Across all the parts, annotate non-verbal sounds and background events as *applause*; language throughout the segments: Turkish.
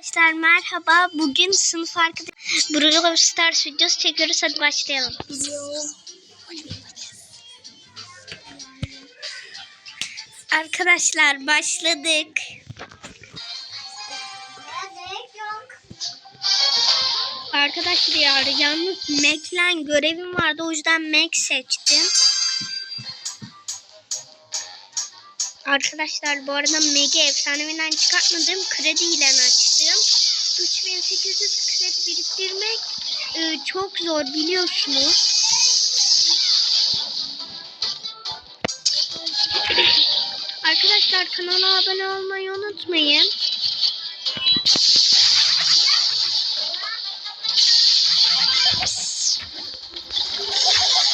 Arkadaşlar merhaba. Bugün sınıf arkadaş Brawl Stars videosu çekiyoruz. Hadi başlayalım. Arkadaşlar başladık. Arkadaşlar yalnız Mac'len görevim vardı. O yüzden Mac seçtim. Arkadaşlar bu arada Meg'i efsanevinden çıkartmadım. Krediyle açtım. 3800 kredi biriktirmek e, çok zor biliyorsunuz. Arkadaşlar kanala abone olmayı unutmayın.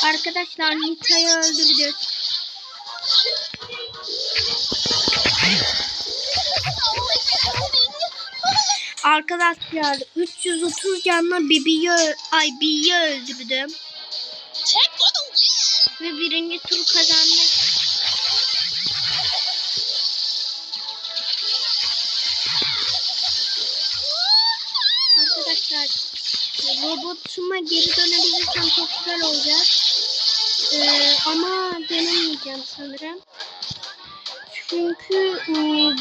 Arkadaşlar Nita'yı öldürdük. Arkadaşlar 330 canla Bibi'yi ay B'yi öldürdüm. Ve birinci tur kazandık. Arkadaşlar robotuma geri dönebilirsem çok güzel olacak. Ee, ama dönemeyeceğim sanırım. Çünkü e,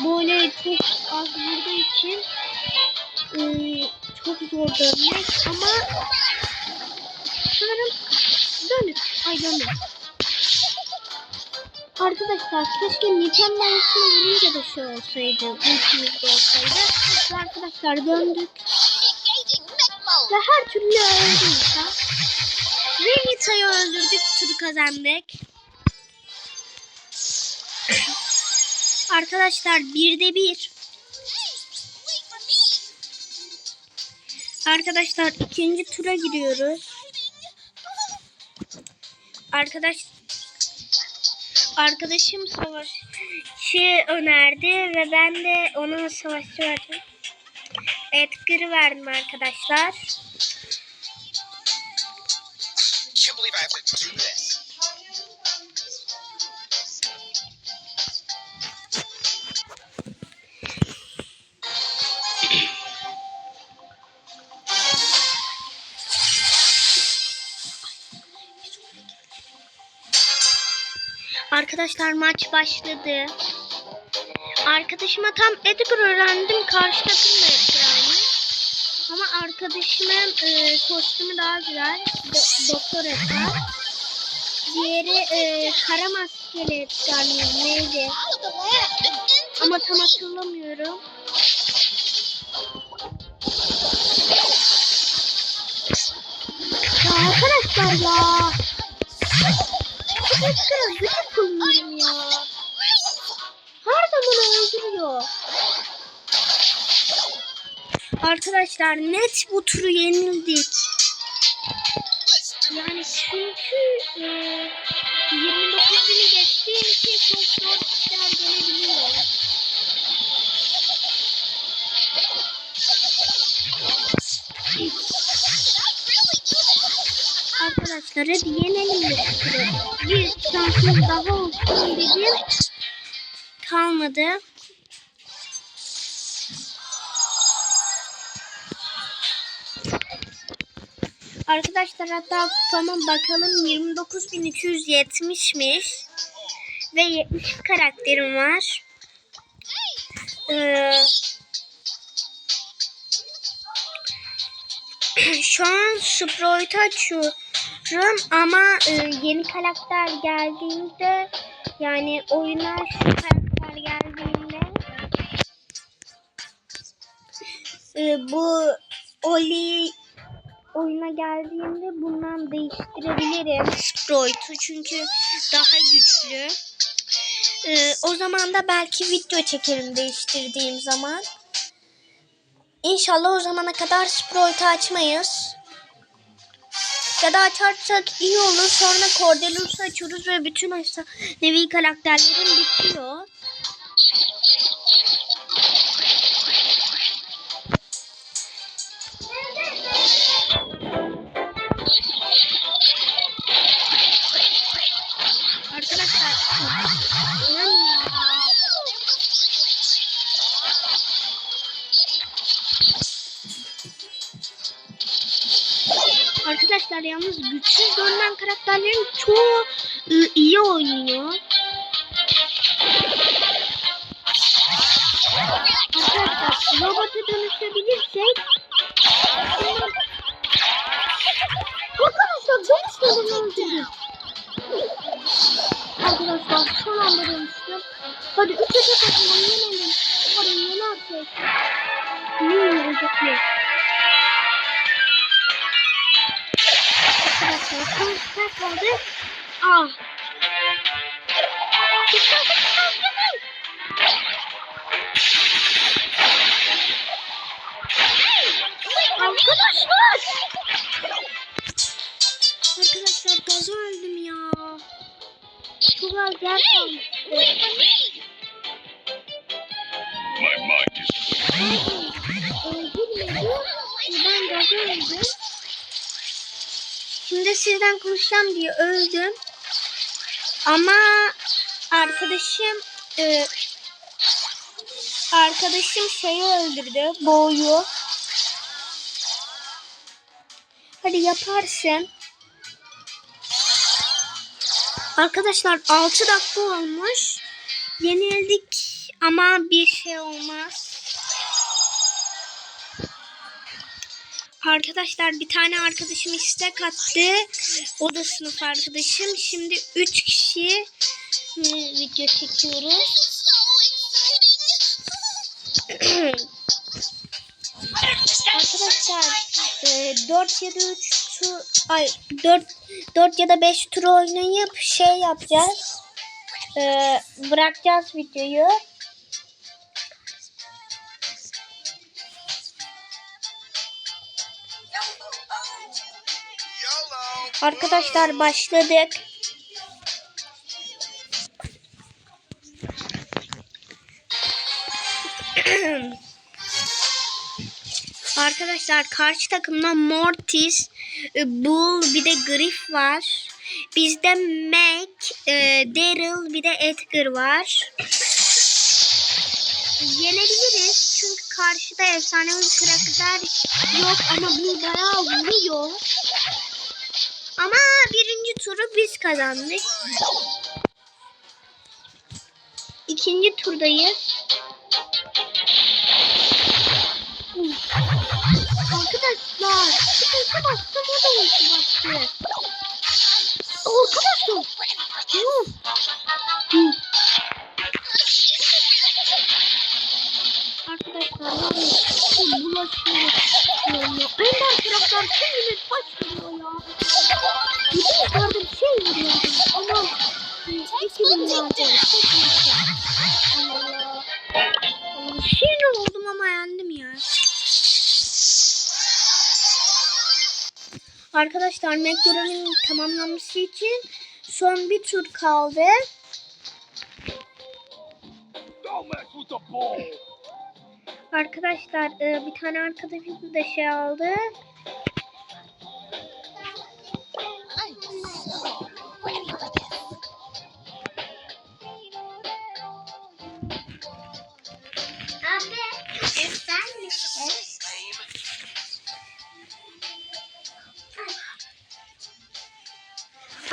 böyle çok az vurduğu için e, çok zor dönmek ama sanırım döndük. Ay döndük. Arkadaşlar keşke Niten Bayası'na vurunca da şey olsaydı. Ultimizde olsaydı. Arkadaşlar döndük. Ve her türlü öldü. Ve Nita'yı öldürdük. Turu kazandık. Arkadaşlar birde bir. Arkadaşlar ikinci tura giriyoruz. Arkadaş arkadaşım savaşçı önerdi ve ben de ona savaşçı verdim. Edgar'ı verdim arkadaşlar. Arkadaşlar maç başladı. Arkadaşıma tam Edgar öğrendim. Karşı takım da aynı. Ama arkadaşımın e, kostümü daha güzel. Do- Doktor Edgar. Diğeri e, kara maskeli Edgar? Neydi? Ama tam hatırlamıyorum. Ya arkadaşlar ya. Edgar'a oluyorum ya. Her zaman öldürüyor. Arkadaşlar net bu turu yenildik. Yani çünkü e, 29 bini geçtiğim için çok zor işler gelebiliyor. Arkadaşlar hadi yenelim bu. Bir şansımız daha olsun dedim. Kalmadı. Arkadaşlar hatta kupama bakalım 29.270'miş. Ve 70 karakterim var. Ee, *clears throat* şu an Sprite açıyorum ama e, yeni karakter geldiğinde yani oyuna şu karakter geldiğinde e, bu Oli oyuna geldiğinde bundan değiştirebilirim Sprite'ı çünkü daha güçlü. Ee, o zaman da belki video çekerim değiştirdiğim zaman. İnşallah o zamana kadar Sprite'ı açmayız. Ya da açarsak iyi olur. Sonra Cordelus'u açıyoruz ve bütün nevi karakterlerin bitiyor. Arkadaşlar yalnız güçsüz görünen karakterlerin çoğu ı, iyi oynuyor. Arkadaşlar robota dönüşebilirsek Arkadaşlar dönüşmeden öldürdüm. Arkadaşlar son anda dönüştüm. Hadi üçe tek atın yenelim. Hadi yenersek. Ne yenecek mi? Kaldı. Ah. Dikkat edin. Arkadaşlar. Arkadaşlar gaza öldüm ya. Çok az yer kalmıştı. My mind is Öldürmedi. Ben gaza öldüm. Şimdi sizden konuşacağım diye öldüm. Ama arkadaşım e, arkadaşım şeyi öldürdü. Boğuyu. Hadi yaparsın. Arkadaşlar 6 dakika olmuş. Yenildik ama bir şey olmaz. Arkadaşlar bir tane arkadaşım istek attı. O da sınıf arkadaşım. Şimdi 3 kişi e, video çekiyoruz. Arkadaşlar e, 4 ya da 3 tur ay 4 4 ya da 5 tur oynayıp şey yapacağız. E, bırakacağız videoyu. Arkadaşlar başladık. Arkadaşlar karşı takımda Mortis, e, Bull bir de Griff var. Bizde Mac, e, Daryl bir de Edgar var. Yenebiliriz çünkü karşıda efsanevi karakter yok ama bu bayağı vuruyor. Ama birinci turu biz kazandık. İkinci turdayız. Arkadaşlar, sıkıntı bastım o da ulti bastı. Arkadaşlar, Yuh. Yuh. Arkadaşlar var ya, şu bulaşıyor. Ender taraftar şimdi ya. Yukarıda bir şey vuruyor. Ama iki bin vardı. Allah Allah. Allah, Sinir oldum ama yendim ya. Arkadaşlar Mac tamamlanması için son bir tur kaldı. Arkadaşlar e, bir tane arkadaşım da şey aldı.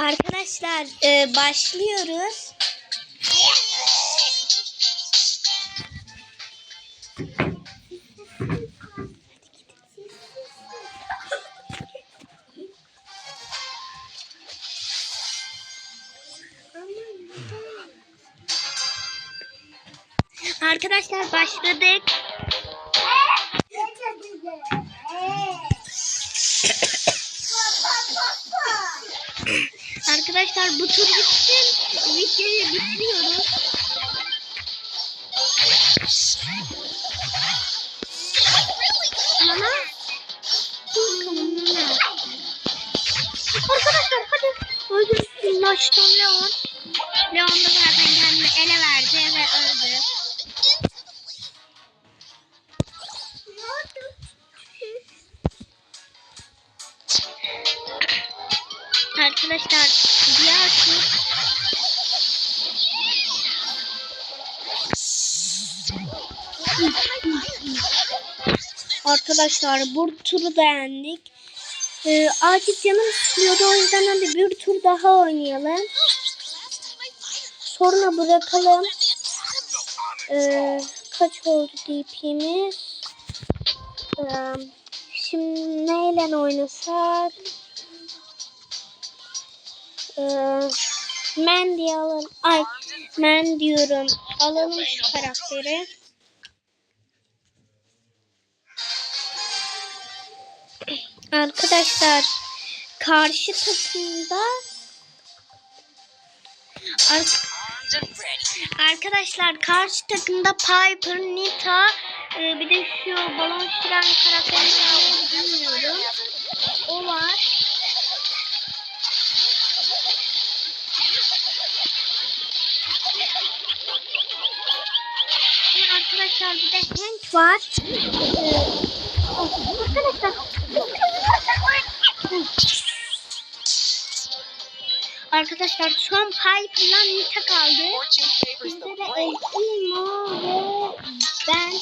Arkadaşlar e, başlıyoruz. Arkadaşlar başladık. Arkadaşlar bu tur bitsin. Videoyu bitiriyoruz. Ama Arkadaşlar hadi öldürsünLaştan Leon. Leon da zaten kendini ele verdi ve öldü. Tur Arkadaşlar bu turu da yendik. Ee, acil canım sıkılıyordu o yüzden hadi bir tur daha oynayalım. Sonra bırakalım. Ee, kaç oldu DP'miz? Ee, şimdi neyle oynasak? Ee, Mandy alalım. Ay ben diyorum. Alalım şu karakteri. Arkadaşlar karşı takımda Ar- Arkadaşlar karşı takımda Piper, Nita e, bir de şu balon şiren karakterini bilmiyorum. O var. Ve arkadaşlar bir de Hank var. Ee, arkadaşlar Arkadaşlar son Piper'la Nita kaldı. Bizde de Elmo ve ben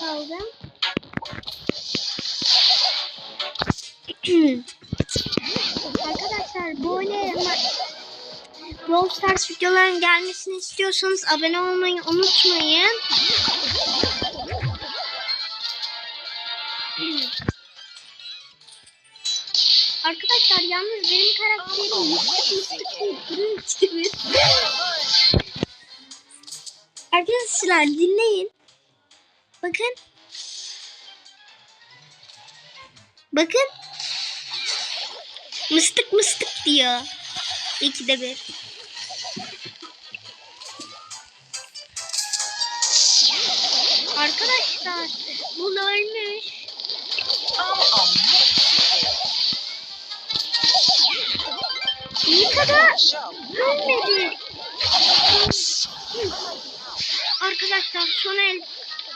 kaldım. Arkadaşlar böyle Brawl Stars videoların gelmesini istiyorsanız abone olmayı unutmayın. Yalnız benim karakterim. Arkadaşlar dinleyin. Bakın. Bakın. Mıstık mıstık diyor. İkide bir. Arkadaşlar bu ölmüş. Kadar ölmedi. Arkadaşlar son el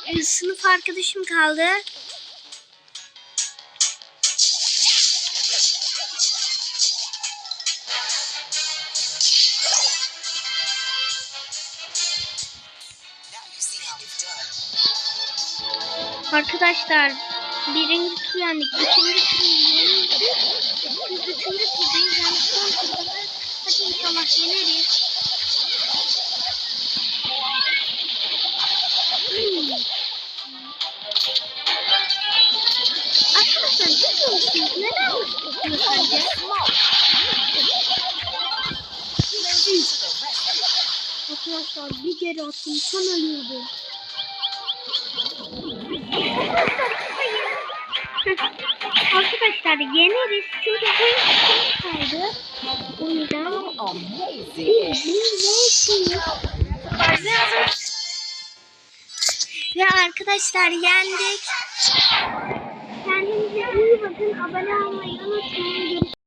e, sınıf arkadaşım kaldı. Arkadaşlar birinci tur yendik. ikinci tur yendik. Biz üçüncü turdayız. Yani son turda da hadi inşallah yeneriz. Hmm. Arkadaşlar biliyor musunuz? Neden mıstık sence? Arkadaşlar bir kere attım tam ölüyordu. *laughs* Arkadaşlar yeneriz çünkü en kaldı. O yüzden ve arkadaşlar yendik. Kendinize iyi bakın. Abone olmayı unutmayın.